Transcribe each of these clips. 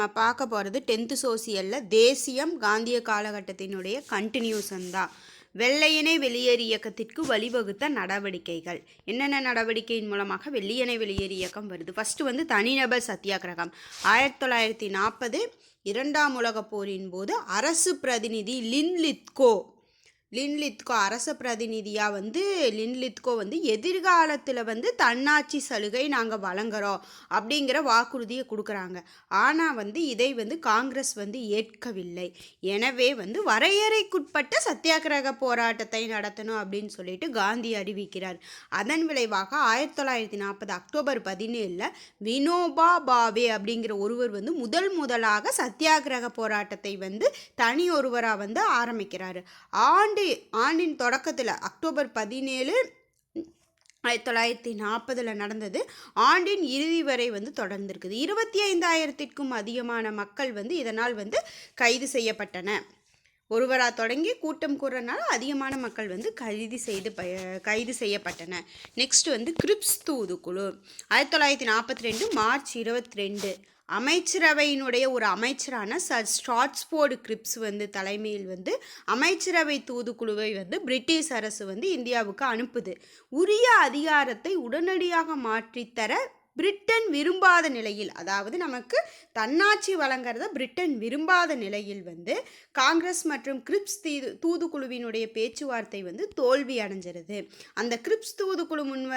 நம்ம பார்க்க போகிறது டென்த்து சோசியலில் தேசியம் காந்திய காலகட்டத்தினுடைய கண்டினியூஷன் தான். வெள்ளையனை வெளியேறு இயக்கத்திற்கு வழிவகுத்த நடவடிக்கைகள். என்னென்ன நடவடிக்கையின் மூலமாக வெள்ளையனை வெளியேறு இயக்கம் வருது? ஃபஸ்ட்டு வந்து தனிநபர் சத்தியாகிரகம். ஆயிரத்தி தொள்ளாயிரத்தி நாற்பது இரண்டாம் உலகப் போரின் போது அரசு பிரதிநிதி லின் லித்கோ லின்லித்கோ அரச பிரதிநிதியாக வந்து லின்லித்கோ வந்து எதிர்காலத்தில் வந்து தன்னாட்சி சலுகை நாங்கள் வழங்குறோம் அப்படிங்கிற வாக்குறுதியை கொடுக்குறாங்க. ஆனால் வந்து இதை வந்து காங்கிரஸ் வந்து ஏற்கவில்லை. எனவே வந்து வரையறைக்குட்பட்ட சத்தியாகிரக போராட்டத்தை நடத்தணும் அப்படின்னு சொல்லிட்டு காந்தி அறிவிக்கிறார். அதன் விளைவாக ஆயிரத்தி தொள்ளாயிரத்தி நாற்பது அக்டோபர் பதினேழில் வினோபா பாவே அப்படிங்கிற ஒருவர் வந்து முதல் முதலாக சத்தியாகிரக போராட்டத்தை வந்து தனி ஒருவராக வந்து ஆரம்பிக்கிறார். ஆண்டு ஆண்டின் தொடக்கத்தில் அக்டோபர் பதினேழு ஆயிரத்தி தொள்ளாயிரத்தி நாற்பதில் நடந்தது. ஆண்டின் இறுதி வரை வந்து தொடர்ந்திருக்குது. இருபத்தி ஐந்தாயிரத்திற்கும் அதிகமான மக்கள் வந்து இதனால் வந்து கைது செய்யப்பட்டன. ஒருவராக தொடங்கி கூட்டம் கூடுறதுனால அதிகமான மக்கள் வந்து கைது செய்து ப கைது செய்யப்பட்டன. நெக்ஸ்ட் வந்து கிரிப்ஸ் தூதுக்குழு ஆயிரத்தி தொள்ளாயிரத்தி நாற்பத்தி ரெண்டு மார்ச் இருபத்தி ரெண்டு. அமைச்சரவையினுடைய ஒரு அமைச்சரான சர் ஸ்டாட்ஸ்போர்டு கிரிப்ஸ் வந்து தலைமையில் வந்து அமைச்சரவை தூதுக்குழுவை வந்து பிரிட்டிஷ் அரசு வந்து இந்தியாவுக்கு அனுப்புது. உரிய அதிகாரத்தை உடனடியாக மாற்றித்தர பிரிட்டன் விரும்பாத நிலையில் அதாவது நமக்கு தன்னாட்சி வழங்குறத பிரிட்டன் விரும்பாத நிலையில் வந்து காங்கிரஸ் மற்றும் கிரிப்ஸ் தீது தூதுக்குழுவினுடைய பேச்சுவார்த்தை வந்து தோல்வி அடைஞ்சிருது. அந்த கிரிப்ஸ் தூதுக்குழு முன்வ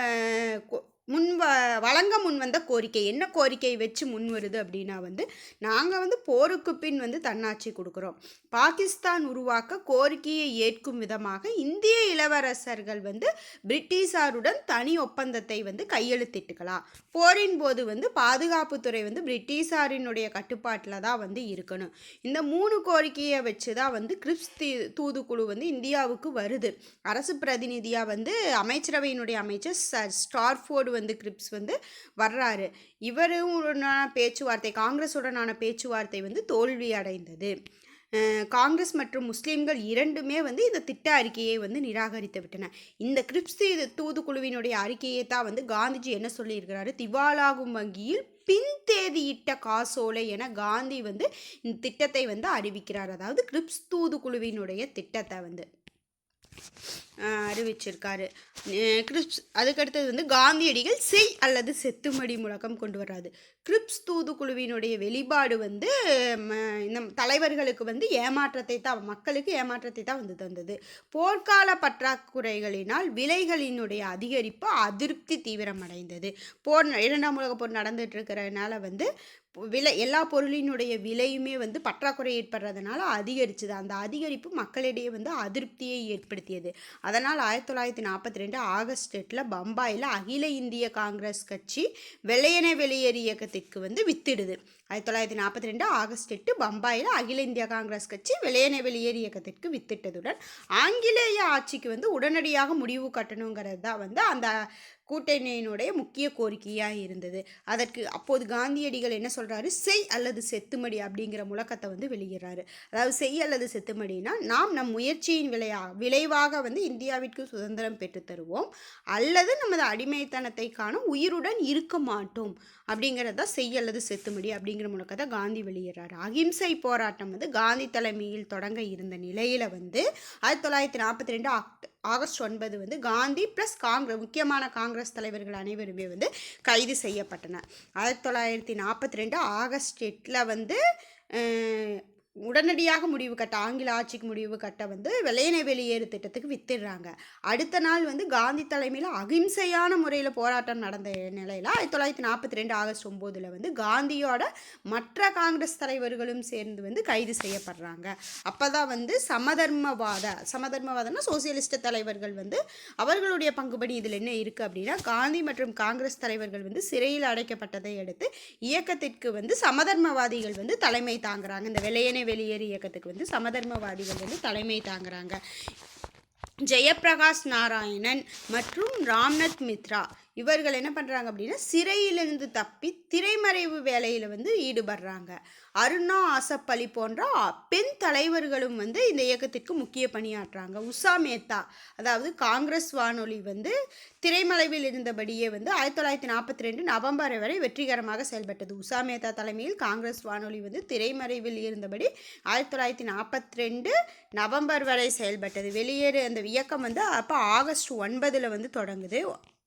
முன் வ வழங்க முன் வந்த கோரிக்கை. என்ன கோரிக்கை வச்சு முன் வருது அப்படின்னா வந்து நாங்கள் வந்து போருக்கு பின் வந்து தன்னாட்சி கொடுக்குறோம். பாகிஸ்தான் உருவாக்க கோரிக்கையை ஏற்கும் விதமாக இந்திய இளவரசர்கள் வந்து பிரிட்டிஷாருடன் தனி ஒப்பந்தத்தை வந்து கையெழுத்திட்டுக்கலாம். போரின் போது வந்து பாதுகாப்புத்துறை வந்து பிரிட்டிஷாரினுடைய கட்டுப்பாட்டில் தான் வந்து இருக்கணும். இந்த மூணு கோரிக்கையை வச்சு தான் வந்து கிரிப்ஸ் தீ தூதுக்குழு வந்து இந்தியாவுக்கு வருது. அரசு பிரதிநிதியாக வந்து அமைச்சரவையினுடைய அமைச்சர் சர் ஸ்டார்ஃபோர்டு வந்து கிரிப்ஸ் வந்து வர்றாரு. இவருடனான பேச்சுவார்த்தை காங்கிரஸுடனான பேச்சுவார்த்தை வந்து தோல்வி அடைந்தது காங்கிரஸ் மற்றும் முஸ்லீம்கள் இரண்டுமே வந்து இந்த திட்ட அறிக்கையை வந்து நிராகரித்து விட்டன. இந்த கிரிப்ஸ் தூதுக்குழுவினுடைய அறிக்கையை தான் வந்து காந்திஜி என்ன சொல்லியிருக்கிறாரு? திவாலாகும் வங்கியில் பின் தேதியிட்ட காசோலை என காந்தி வந்து இந்த திட்டத்தை வந்து அறிவிக்கிறார். அதாவது கிரிப்ஸ் தூதுக்குழுவினுடைய திட்டத்தை வந்து. அறிவிச்சிருக்காரு. கிறிப்ஸ் அதுக்கடுத்தது வந்து காந்தியடிகள் செய் அல்லது செத்துமடி முழக்கம் கொண்டு வராது கிரிப்ஸ் தூதுக்குழுவினுடைய வெளிப்பாடு வந்து இந்த தலைவர்களுக்கு வந்து ஏமாற்றத்தை தான் மக்களுக்கு ஏமாற்றத்தை தான் வந்து தந்தது. போர்க்கால பற்றாக்குறைகளினால் விலைகளினுடைய அதிகரிப்பு அதிருப்தி தீவிரமடைந்தது. போர் இரண்டாம் உலக போர் நடந்துட்டு இருக்கிறதுனால வந்து விலை எல்லா பொருளினுடைய விலையுமே வந்து பற்றாக்குறை ஏற்படுறதுனால அதிகரிச்சது. அந்த அதிகரிப்பு மக்களிடையே வந்து அதிருப்தியை ஏற்படுத்தியது. அதனால் ஆயிரத்தி தொள்ளாயிரத்தி நாற்பத்தி ரெண்டு ஆகஸ்ட் எட்டில் பம்பாயில் அகில இந்திய காங்கிரஸ் கட்சி வெள்ளையனை வெளியேறு இயக்கத்திற்கு வந்து வித்திடுது. ஆயிரத்தி தொள்ளாயிரத்தி நாற்பத்தி ரெண்டு ஆகஸ்ட் எட்டு பம்பாயில் அகில இந்திய காங்கிரஸ் கட்சி வெள்ளையனை வெளியேறு இயக்கத்திற்கு வித்திட்டதுடன் ஆங்கிலேய ஆட்சிக்கு வந்து உடனடியாக முடிவு கட்டணுங்கிறது தான் வந்து அந்த கூட்டணியினுடைய முக்கிய கோரிக்கையாக இருந்தது. அதற்கு அப்போது காந்தியடிகள் என்ன சொல்கிறாரு செய் அல்லது செத்துமடி அப்படிங்கிற முழக்கத்தை வந்து வெளியிடுறாரு. அதாவது செய் அல்லது செத்துமடினா நாம் நம் முயற்சியின் விளையா விளைவாக வந்து இந்தியாவிற்கு சுதந்திரம் பெற்றுத்தருவோம் அல்லது நமது அடிமைத்தனத்தை காண உயிருடன் இருக்க மாட்டோம். அப்படிங்கிறத செய் அல்லது செத்துமடி அப்படிங்கிற முழக்கத்தை காந்தி வெளியிடுறாரு. அகிம்சை போராட்டம் வந்து காந்தி தலைமையில் தொடங்க இருந்த நிலையில் வந்து ஆயிரத்தி தொள்ளாயிரத்தி நாற்பத்தி ரெண்டு ஆக்ட் ஆகஸ்ட் ஒன்பது வந்து காந்தி ப்ளஸ் காங்கிரஸ் முக்கியமான காங்கிரஸ் தலைவர்கள் அனைவருமே வந்து கைது செய்யப்பட்டனர். ஆயிரத்தி தொள்ளாயிரத்தி நாற்பத்தி ரெண்டு ஆகஸ்ட் எட்டில் வந்து உடனடியாக முடிவு கட்ட ஆங்கில ஆட்சிக்கு முடிவு கட்ட வந்து வெள்ளையனை வெளியேறு திட்டத்துக்கு வித்துடுறாங்க. அடுத்த நாள் வந்து காந்தி தலைமையில் அகிம்சையான முறையில் போராட்டம் நடந்த நிலையில் ஆயிரத்தி தொள்ளாயிரத்தி நாற்பத்தி ரெண்டு ஆகஸ்ட் ஒம்போதில் வந்து காந்தியோட மற்ற காங்கிரஸ் தலைவர்களும் சேர்ந்து வந்து கைது செய்யப்படுறாங்க. அப்போ தான் வந்து சமதர்மவாத சமதர்மவாதம்னா சோசியலிஸ்ட் தலைவர்கள் வந்து அவர்களுடைய பங்குபடி இதில் என்ன இருக்குது அப்படின்னா காந்தி மற்றும் காங்கிரஸ் தலைவர்கள் வந்து சிறையில் அடைக்கப்பட்டதை அடுத்து இயக்கத்திற்கு வந்து சமதர்மவாதிகள் வந்து தலைமை தாங்குறாங்க. இந்த வெள்ளையனை வெளியேறு இயக்கத்துக்கு வந்து சமதர்மவாதிகள் வந்து தலைமை தாங்குறாங்க. ஜெயபிரகாஷ் நாராயணன் மற்றும் ராம்நாத் மித்ரா இவர்கள் என்ன பண்ணுறாங்க அப்படின்னா சிறையிலிருந்து தப்பி திரைமறைவு வேலையில் வந்து ஈடுபடுறாங்க. அருணா ஆசப் அலி போன்ற பெண் தலைவர்களும் வந்து இந்த இயக்கத்திற்கு முக்கிய பணியாற்றுறாங்க. உஷா மேத்தா அதாவது காங்கிரஸ் வானொலி வந்து திரைமறைவில் இருந்தபடியே வந்து ஆயிரத்தி தொள்ளாயிரத்தி நாற்பத்தி ரெண்டு நவம்பர் வரை வெற்றிகரமாக செயல்பட்டது. உஷா மேத்தா தலைமையில் காங்கிரஸ் வானொலி வந்து திரைமறைவில் இருந்தபடி ஆயிரத்தி தொள்ளாயிரத்தி நாற்பத்தி ரெண்டு நவம்பர் வரை செயல்பட்டது. வெளியேறு அந்த இயக்கம் வந்து அப்போ ஆகஸ்ட் ஒன்பதில் வந்து தொடங்குது.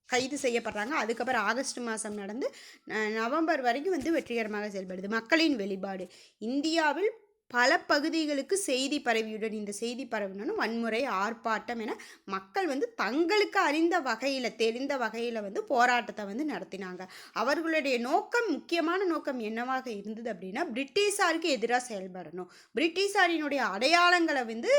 கைது செய்யப்படுறாங்க. அதுக்கப்புறம் ஆகஸ்ட் மாதம் நடந்து ந- நவம்பர் வரைக்கும் வந்து வெற்றிகரமாக செயல்படுது. மக்களின் வெளிப்பாடு. இந்தியாவில் பல பகுதிகளுக்கு செய்தி பரவியுடன். இந்த செய்தி பரவினும் வன்முறை ஆர்ப்பாட்டம் என மக்கள் வந்து தங்களுக்கு அறிந்த வகையில் தெரிந்த வகையில் வந்து போராட்டத்தை வந்து நடத்தினாங்க. அவர்களுடைய நோக்கம் முக்கியமான நோக்கம் என்னவாக இருந்தது அப்படின்னா பிரிட்டிஷாருக்கு எதிராக செயல்படணும். பிரிட்டிஷாரினுடைய அடையாளங்களை வந்து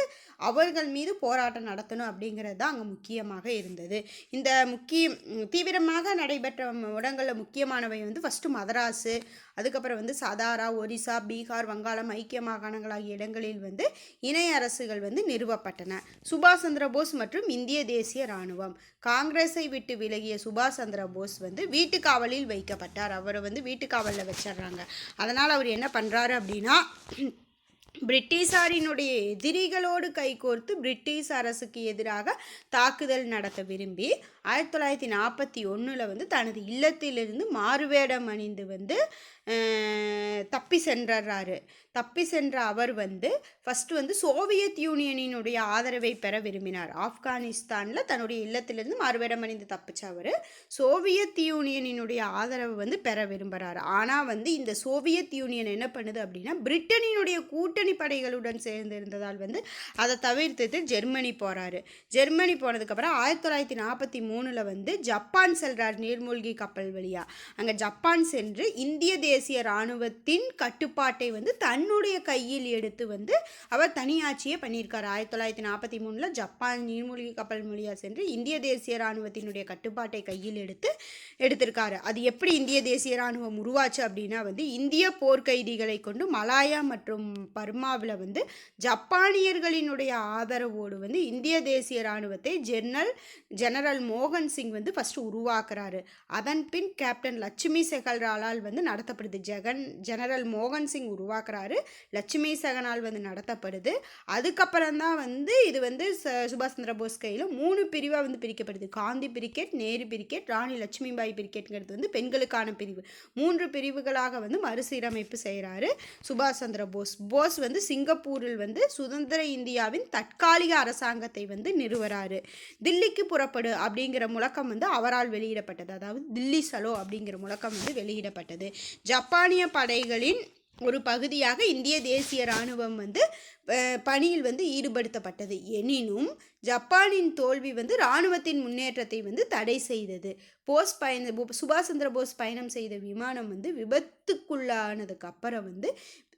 அவர்கள் மீது போராட்டம் நடத்தணும் அப்படிங்கிறது தான் அங்கே முக்கியமாக இருந்தது. இந்த முக்கிய தீவிரமாக நடைபெற்ற இடங்களில் முக்கியமானவை வந்து ஃபஸ்ட்டு மதராஸு அதுக்கப்புறம் வந்து சதாரா ஒரிசா பீகார் வங்காளம் ஐக்கியமாக மாகாணங்களாகிய இடங்களில் வந்து இணைய அரசுகள் வந்து நிறுவப்பட்டன. சுபாஷ் சந்திர போஸ் மற்றும் இந்திய தேசிய இராணுவம் காங்கிரஸை விட்டு விலகிய சுபாஷ் சந்திர போஸ் வந்து வீட்டு காவலில் வைக்கப்பட்டார். அவரை வந்து வீட்டு காவலில் வச்சிடுறாங்க. அதனால் அவர் என்ன பண்ணுறாரு அப்படின்னா பிரிட்டிஷாரினுடைய எதிரிகளோடு கைகோர்த்து பிரிட்டிஷ் அரசுக்கு எதிராக தாக்குதல் நடத்த விரும்பி ஆயிரத்தி தொள்ளாயிரத்தி நாற்பத்தி ஒன்றில் வந்து தனது இல்லத்திலிருந்து மாறுவேடம் அணிந்து வந்து தப்பி சென்றாரு. தப்பி சென்ற அவர் வந்து ஃபஸ்ட்டு வந்து சோவியத் யூனியனினுடைய ஆதரவை பெற விரும்பினார். ஆப்கானிஸ்தானில் தன்னுடைய இல்லத்திலிருந்து மாறுவேடம் அணிந்து தப்பிச்ச அவர் சோவியத் யூனியனினுடைய ஆதரவு வந்து பெற விரும்புகிறார் ஆனால் வந்து இந்த சோவியத் யூனியன் என்ன பண்ணுது அப்படின்னா பிரிட்டனினுடைய கூட்டணி படைகளுடன் சேர்ந்து இருந்ததால் வந்து அதை தவிர்த்துட்டு ஜெர்மனி போகிறாரு ஜெர்மனி போனதுக்கப்புறம் ஆயிரத்தி தொள்ளாயிரத்தி நாற்பத்தி மூணில் வந்து ஜப்பான் செல்கிறார் நீர்மூழ்கி கப்பல் வழியா. அங்கே ஜப்பான் சென்று இந்திய தேசிய இராணுவத்தின் கட்டுப்பாட்டை வந்து தன்னுடைய கையில் எடுத்து வந்து அவர் தனியாட்சியே பண்ணியிருக்கார். ஆயிரத்தி தொள்ளாயிரத்தி நாற்பத்தி மூணில் ஜப்பான் நீர்மூழ்கி கப்பல் மொழியாக சென்று இந்திய தேசிய இராணுவத்தினுடைய கட்டுப்பாட்டை கையில் எடுத்து எடுத்திருக்காரு. அது எப்படி இந்திய தேசிய இராணுவம் உருவாச்சு அப்படின்னா வந்து இந்திய போர்க்கைதிகளை கொண்டு மலாயா மற்றும் பர்மாவில் வந்து ஜப்பானியர்களினுடைய ஆதரவோடு வந்து இந்திய தேசிய இராணுவத்தை ஜெனரல் ஜெனரல் மோகன் சிங் வந்து ஃபஸ்ட்டு உருவாக்குறாரு. அதன் பின் கேப்டன் லட்சுமி செகல்ராலால் வந்து நடத்தப்படுது ஜெகன் ஜெனரல் மோகன் சிங் உருவாக்குறாரு. லட்சுமி செகனால் வந்து நடத்தப்படுது. அதுக்கப்புறம் தான் வந்து இது வந்து ச சுபாஷ் சந்திர போஸ் கையில் மூணு பிரிவாக வந்து பிரிக்கப்படுது. காந்தி பிரிக்கெட் நேரு பிரிக்கெட் ராணி லட்சுமிபாய் பிரிக்கெட்ங்கிறது வந்து பெண்களுக்கான பிரிவு. மூன்று பிரிவுகளாக வந்து மறுசீரமைப்பு செய்கிறாரு சுபாஷ் சந்திர போஸ். போஸ் வந்து சிங்கப்பூரில் வந்து சுதந்திர இந்தியாவின் தற்காலிக அரசாங்கத்தை வந்து நிறுவறாரு. தில்லிக்கு புறப்படு அப்படிங்கிற முழக்கம் வந்து அவரால் வெளியிடப்பட்டது. அதாவது தில்லி சலோ அப்படிங்கிற முழக்கம் வந்து வெளியிடப்பட்டது. ஜப்பானிய படைகளின் ஒரு பகுதியாக இந்திய தேசிய இராணுவம் வந்து பணியில் வந்து ஈடுபடுத்தப்பட்டது. எனினும் ஜப்பானின் தோல்வி வந்து இராணுவத்தின் முன்னேற்றத்தை வந்து தடை செய்தது. போஸ் பயண சுபாஷ் சந்திர போஸ் பயணம் செய்த விமானம் வந்து விபத்துக்குள்ளானதுக்கு அப்புறம் வந்து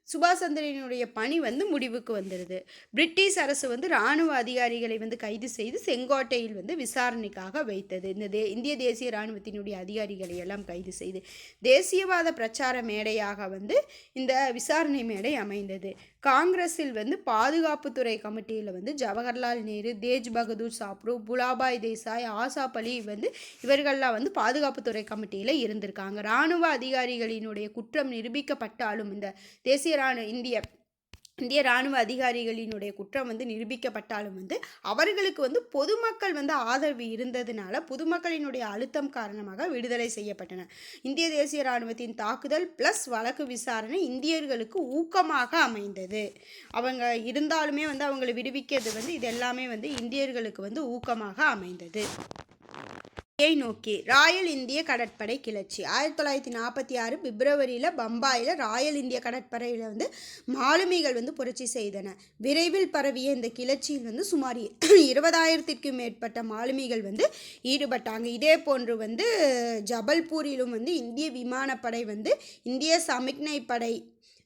சுபாஷ் சந்திரனுடைய பணி வந்து முடிவுக்கு வந்துடுது பிரிட்டிஷ் அரசு வந்து இராணுவ அதிகாரிகளை வந்து கைது செய்து செங்கோட்டையில் வந்து விசாரணைக்காக வைத்தது. இந்த தே இந்திய தேசிய இராணுவத்தினுடைய அதிகாரிகளை எல்லாம் கைது செய்து தேசியவாத பிரச்சார மேடையாக வந்து இந்த விசாரணை மேடை அமைந்தது. காங்கிரஸில் வந்து பாதுகாப்புத்துறை கமிட்டியில் வந்து ஜவஹர்லால் நேரு தேஜ் பகதூர் சாப்ரு புலாபாய் தேசாய் ஆசாப் அலி வந்து இவர்கள்லாம் வந்து பாதுகாப்புத்துறை கமிட்டியில் இருந்திருக்காங்க. இராணுவ அதிகாரிகளினுடைய குற்றம் நிரூபிக்கப்பட்டாலும் இந்த தேசிய ராணுவ இந்திய இந்திய இராணுவ அதிகாரிகளினுடைய குற்றம் வந்து நிரூபிக்கப்பட்டாலும் வந்து அவர்களுக்கு வந்து பொதுமக்கள் வந்து ஆதரவு இருந்ததுனால பொதுமக்களினுடைய அழுத்தம் காரணமாக விடுதலை செய்யப்பட்டன. இந்திய தேசிய இராணுவத்தின் தாக்குதல் ப்ளஸ் வழக்கு விசாரணை இந்தியர்களுக்கு ஊக்கமாக அமைந்தது. அவங்க இருந்தாலுமே வந்து அவங்களை விடுவிக்கிறது வந்து இது எல்லாமே வந்து இந்தியர்களுக்கு வந்து ஊக்கமாக அமைந்தது. யை நோக்கி. ராயல் இந்திய கடற்படை கிளர்ச்சி. ஆயிரத்தி தொள்ளாயிரத்தி நாற்பத்தி ஆறு பிப்ரவரியில் பம்பாயில் ராயல் இந்திய கடற்படையில் வந்து மாலுமிகள் வந்து புரட்சி செய்தன. விரைவில் பரவிய இந்த கிளர்ச்சியில் வந்து சுமார் இருபதாயிரத்திற்கும் மேற்பட்ட மாலுமிகள் வந்து ஈடுபட்டாங்க. இதே போன்று வந்து ஜபல்பூரிலும் வந்து இந்திய விமானப்படை வந்து இந்திய சமிக்ஞை படை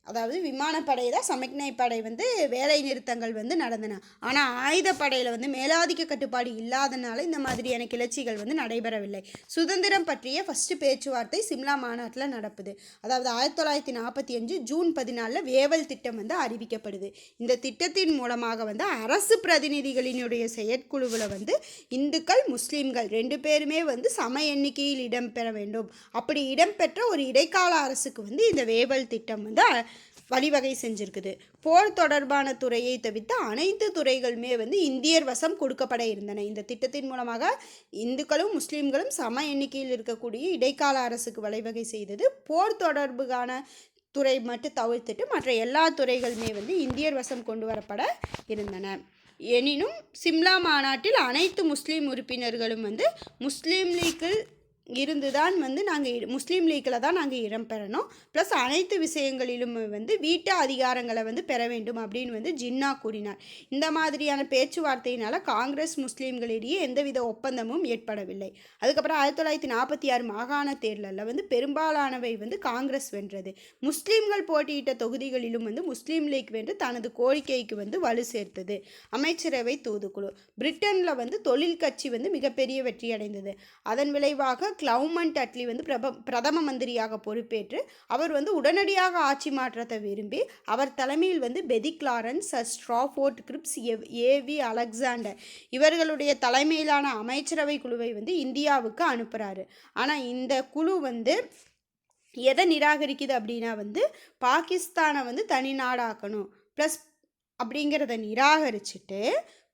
அதாவது விமானப்படை தான் படை வந்து வேலை நிறுத்தங்கள் வந்து நடந்தன. ஆனால் ஆயுதப்படையில் வந்து மேலாதிக்க கட்டுப்பாடு இல்லாதனால இந்த மாதிரியான கிளர்ச்சிகள் வந்து நடைபெறவில்லை. சுதந்திரம் பற்றிய ஃபஸ்ட்டு பேச்சுவார்த்தை சிம்லா மாநாட்டில் நடப்புது அதாவது ஆயிரத்தி தொள்ளாயிரத்தி நாற்பத்தி அஞ்சு ஜூன் பதினாலில் வேவல் திட்டம் வந்து அறிவிக்கப்படுது. இந்த திட்டத்தின் மூலமாக வந்து அரசு பிரதிநிதிகளினுடைய செயற்குழுவில் வந்து இந்துக்கள் முஸ்லீம்கள் ரெண்டு பேருமே வந்து சம எண்ணிக்கையில் இடம்பெற வேண்டும். அப்படி இடம்பெற்ற ஒரு இடைக்கால அரசுக்கு வந்து இந்த வேவல் திட்டம் வந்து வழிவகை செஞ்சிருக்குது. போர் தொடர்பான துறையை தவிர்த்து அனைத்து துறைகளுமே வந்து இந்தியர் வசம் கொடுக்கப்பட இருந்தன. இந்த திட்டத்தின் மூலமாக இந்துக்களும் முஸ்லீம்களும் சம எண்ணிக்கையில் இருக்கக்கூடிய இடைக்கால அரசுக்கு வழிவகை செய்தது. போர் தொடர்புக்கான துறை மட்டும் தவிர்த்துட்டு மற்ற எல்லா துறைகளுமே வந்து இந்தியர் வசம் கொண்டு வரப்பட இருந்தன. எனினும் சிம்லா மாநாட்டில் அனைத்து முஸ்லீம் உறுப்பினர்களும் வந்து முஸ்லீம் லீக்கில் இருந்து தான் வந்து நாங்கள் முஸ்லீம் லீக்கில் தான் நாங்கள் இடம் பெறணும். ப்ளஸ் அனைத்து விஷயங்களிலும் வந்து வீட்டு அதிகாரங்களை வந்து பெற வேண்டும் அப்படின்னு வந்து ஜின்னா கூறினார். இந்த மாதிரியான பேச்சுவார்த்தையினால் காங்கிரஸ் முஸ்லீம்களிடையே எந்தவித ஒப்பந்தமும் ஏற்படவில்லை. அதுக்கப்புறம் ஆயிரத்தி தொள்ளாயிரத்தி நாற்பத்தி ஆறு மாகாண தேர்தலில் வந்து பெரும்பாலானவை வந்து காங்கிரஸ் வென்றது. முஸ்லீம்கள் போட்டியிட்ட தொகுதிகளிலும் வந்து முஸ்லீம் லீக் வென்று தனது கோரிக்கைக்கு வந்து வலு சேர்த்தது. அமைச்சரவை தூதுக்குழு. பிரிட்டனில் வந்து தொழில் கட்சி வந்து மிகப்பெரிய வெற்றி அடைந்தது அதன் விளைவாக கிளவுமண்ட் அட்லி வந்து பிரப பிரதம மந்திரியாக பொறுப்பேற்று அவர் வந்து உடனடியாக ஆட்சி மாற்றத்தை விரும்பி அவர் தலைமையில் வந்து பெதிக் லாரன்ஸ் ஸ்ட்ராஃபோர்ட் கிரிப்ஸ் எவ் ஏவி அலெக்சாண்டர் இவர்களுடைய தலைமையிலான அமைச்சரவை குழுவை வந்து இந்தியாவுக்கு அனுப்புகிறாரு ஆனால் இந்த குழு வந்து எதை நிராகரிக்குது அப்படின்னா வந்து பாகிஸ்தானை வந்து தனி நாடாக்கணும். ப்ளஸ் அப்படிங்கிறத நிராகரிச்சுட்டு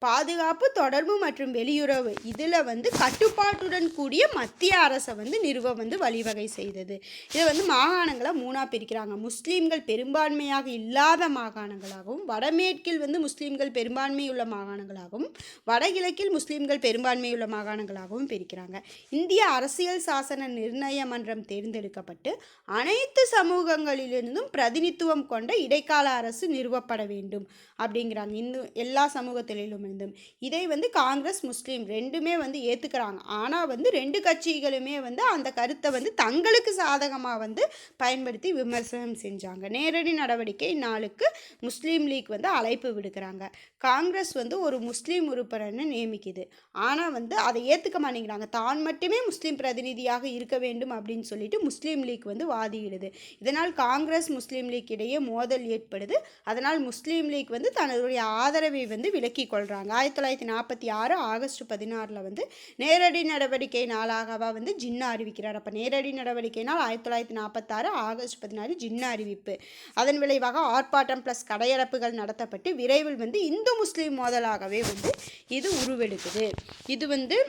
பாதுகாப்பு தொடர்பு மற்றும் வெளியுறவு இதில் வந்து கட்டுப்பாட்டுடன் கூடிய மத்திய அரசை வந்து நிறுவ வந்து வழிவகை செய்தது. இதை வந்து மாகாணங்களை மூணாக பிரிக்கிறாங்க. முஸ்லீம்கள் பெரும்பான்மையாக இல்லாத மாகாணங்களாகவும் வடமேற்கில் வந்து முஸ்லீம்கள் பெரும்பான்மையுள்ள மாகாணங்களாகவும் வடகிழக்கில் முஸ்லீம்கள் பெரும்பான்மையுள்ள மாகாணங்களாகவும் பிரிக்கிறாங்க. இந்திய அரசியல் சாசன நிர்ணய மன்றம் தேர்ந்தெடுக்கப்பட்டு அனைத்து சமூகங்களிலிருந்தும் பிரதிநித்துவம் கொண்ட இடைக்கால அரசு நிறுவப்பட வேண்டும் அப்படிங்கிறாங்க. இந்து எல்லா சமூகத்திலும் இருந்தும். இதை வந்து காங்கிரஸ் முஸ்லீம் ரெண்டுமே வந்து ஏற்றுக்கிறாங்க ஆனால் வந்து ரெண்டு கட்சிகளுமே வந்து அந்த கருத்தை வந்து தங்களுக்கு சாதகமாக வந்து பயன்படுத்தி விமர்சனம் செஞ்சாங்க. நேரடி நடவடிக்கை நாளுக்கு முஸ்லீம் லீக் வந்து அழைப்பு விடுக்கிறாங்க. காங்கிரஸ் வந்து ஒரு முஸ்லீம் உறுப்பினர்னு நியமிக்குது. ஆனால் வந்து அதை ஏற்றுக்க மாட்டேங்கிறாங்க. தான் மட்டுமே முஸ்லீம் பிரதிநிதியாக இருக்க வேண்டும் அப்படின்னு சொல்லிட்டு முஸ்லீம் லீக் வந்து வாதிடுது இதனால் காங்கிரஸ் முஸ்லீம் லீக் இடையே மோதல் ஏற்படுது. அதனால் முஸ்லீம் லீக் வந்து தன்னுடைய ஆதரவை வந்து விலக்கிக் கொள்கிறாங்க ஆயிரத்தி தொள்ளாயிரத்தி நாற்பத்தி ஆறு ஆகஸ்ட் பதினாறில் வந்து நேரடி நடவடிக்கை நாளாகவா வந்து ஜின்னா அறிவிக்கிறார். அப்போ நேரடி நடவடிக்கை நாள் ஆயிரத்தி தொள்ளாயிரத்தி நாற்பத்தாறு ஆகஸ்ட் பதினாறு ஜின்னா அறிவிப்பு. அதன் விளைவாக ஆர்ப்பாட்டம் ப்ளஸ் கடையடைப்புகள் நடத்தப்பட்டு விரைவில் வந்து இந்து முஸ்லீம் மோதலாகவே வந்து இது உருவெடுக்குது. இது வந்து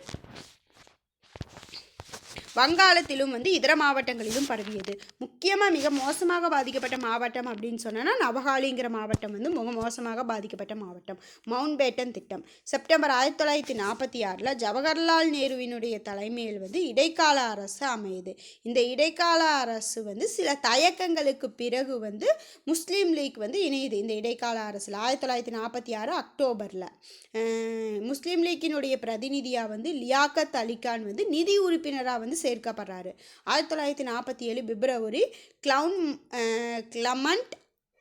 வங்காளத்திலும் வந்து இதர மாவட்டங்களிலும் பரவியது. முக்கியமாக மிக மோசமாக பாதிக்கப்பட்ட மாவட்டம் அப்படின்னு சொன்னோன்னா நவகாலிங்கிற மாவட்டம் வந்து மிக மோசமாக பாதிக்கப்பட்ட மாவட்டம். மவுண்ட் பேட்டன் திட்டம். செப்டம்பர் ஆயிரத்தி தொள்ளாயிரத்தி நாற்பத்தி ஆறில் ஜவஹர்லால் நேருவினுடைய தலைமையில் வந்து இடைக்கால அரசு அமையுது. இந்த இடைக்கால அரசு வந்து சில தயக்கங்களுக்கு பிறகு வந்து முஸ்லீம் லீக் வந்து இணையுது இந்த இடைக்கால அரசில். ஆயிரத்தி தொள்ளாயிரத்தி நாற்பத்தி ஆறு அக்டோபரில். முஸ்லீம் லீக்கினுடைய பிரதிநிதியாக வந்து லியாக்கத் அலிகான் வந்து நிதி உறுப்பினராக வந்து சேர்க்கப்படுறாரு. ஆயிரத்தி தொள்ளாயிரத்தி நாற்பத்தி ஏழு பிப்ரவரி கிளவுன் கிளமண்ட்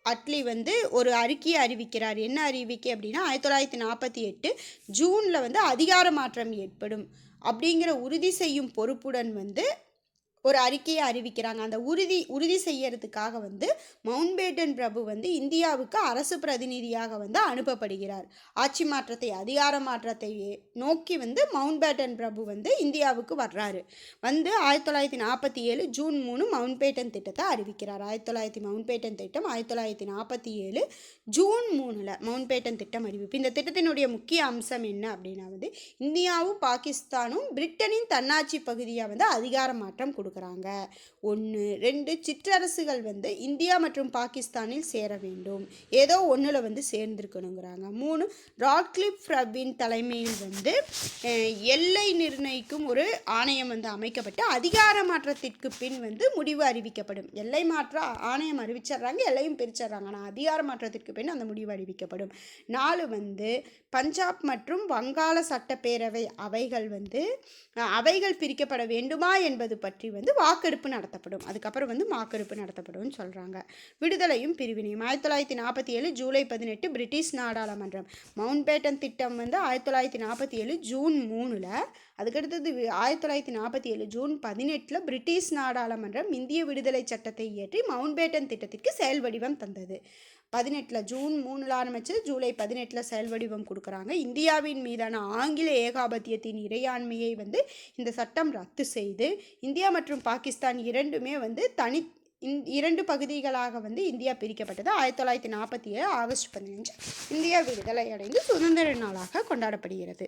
அட்லி வந்து ஒரு அறிக்கையை அறிவிக்கிறார். என்ன அறிவிக்கை அப்படின்னா ஆயிரத்தி தொள்ளாயிரத்தி நாற்பத்தி எட்டு ஜூனில் வந்து அதிகார மாற்றம் ஏற்படும். அப்படிங்கிற உறுதி செய்யும் பொறுப்புடன் வந்து ஒரு அறிக்கையை அறிவிக்கிறாங்க. அந்த உறுதி உறுதி செய்யறதுக்காக வந்து மவுண்ட்பேட்டன் பிரபு வந்து இந்தியாவுக்கு அரசு பிரதிநிதியாக வந்து அனுப்பப்படுகிறார். ஆட்சி மாற்றத்தை அதிகார மாற்றத்தை நோக்கி வந்து மவுண்ட்பேட்டன் பிரபு வந்து இந்தியாவுக்கு வர்றாரு. வந்து ஆயிரத்தி தொள்ளாயிரத்தி நாற்பத்தி ஏழு ஜூன் மூணு மவுண்ட்பேட்டன் திட்டத்தை அறிவிக்கிறார். ஆயிரத்தி தொள்ளாயிரத்தி மவுண்ட்பேட்டன் திட்டம் ஆயிரத்தி தொள்ளாயிரத்தி நாற்பத்தி ஏழு ஜூன் மூணில் மவுண்ட்பேட்டன் திட்டம் அறிவிப்பு. இந்த திட்டத்தினுடைய முக்கிய அம்சம் என்ன அப்படின்னா வந்து இந்தியாவும் பாகிஸ்தானும் பிரிட்டனின் தன்னாட்சி பகுதியாக வந்து அதிகார மாற்றம் கொடுக்குறாங்க. ஒன்று ரெண்டு சிற்றரசுகள் வந்து இந்தியா மற்றும் பாகிஸ்தானில் சேர வேண்டும். ஏதோ ஒன்றில் வந்து சேர்ந்திருக்கணுங்கிறாங்க. மூணு ராட்க்ளிப் ரபின் தலைமையில் வந்து எல்லை நிர்ணயிக்கும் ஒரு ஆணையம் வந்து அமைக்கப்பட்டு அதிகார மாற்றத்திற்கு பின் வந்து முடிவு அறிவிக்கப்படும். எல்லை மாற்ற ஆணையம் அறிவிச்சிடுறாங்க எல்லையும் பிரிச்சிடுறாங்க. ஆனால் அதிகார மாற்றத்திற்கு பின் அந்த முடிவு அறிவிக்கப்படும். நாலு வந்து பஞ்சாப் மற்றும் வங்காள சட்டப்பேரவை அவைகள் வந்து அவைகள் பிரிக்கப்பட வேண்டுமா என்பது பற்றி வந்து வாக்கெடுப்பு நடத்தப்படும். அதுக்கப்புறம் வந்து வாக்கெடுப்பு நடத்தப்படும்னு சொல்கிறாங்க விடுதலையும் பிரிவினையும். ஆயிரத்தி தொள்ளாயிரத்தி நாற்பத்தி ஏழு ஜூலை பதினெட்டு பிரிட்டிஷ் நாடாளுமன்றம். மவுண்ட் பேட்டன் திட்டம் வந்து ஆயிரத்தி தொள்ளாயிரத்தி நாற்பத்தி ஏழு ஜூன் மூணில் அதுக்கடுத்தது ஆயிரத்தி தொள்ளாயிரத்தி நாற்பத்தி ஏழு ஜூன் பதினெட்டில் பிரிட்டிஷ் நாடாளுமன்றம் இந்திய விடுதலை சட்டத்தை இயற்றி மவுண்ட் பேட்டன் திட்டத்திற்கு செயல் வடிவம் தந்தது. பதினெட்டில் ஜூன் மூணில் ஆரம்பித்து ஜூலை பதினெட்டில் செயல் வடிவம் கொடுக்குறாங்க. இந்தியாவின் மீதான ஆங்கில ஏகாபத்தியத்தின் இறையாண்மையை வந்து இந்த சட்டம் ரத்து செய்து இந்தியா மற்றும் பாகிஸ்தான் இரண்டுமே வந்து தனி இந் இரண்டு பகுதிகளாக வந்து இந்தியா பிரிக்கப்பட்டது. ஆயிரத்தி தொள்ளாயிரத்தி நாற்பத்தி ஏழு ஆகஸ்ட் பதினஞ்சு இந்தியா விடுதலை அடைந்து சுதந்திர நாளாக கொண்டாடப்படுகிறது.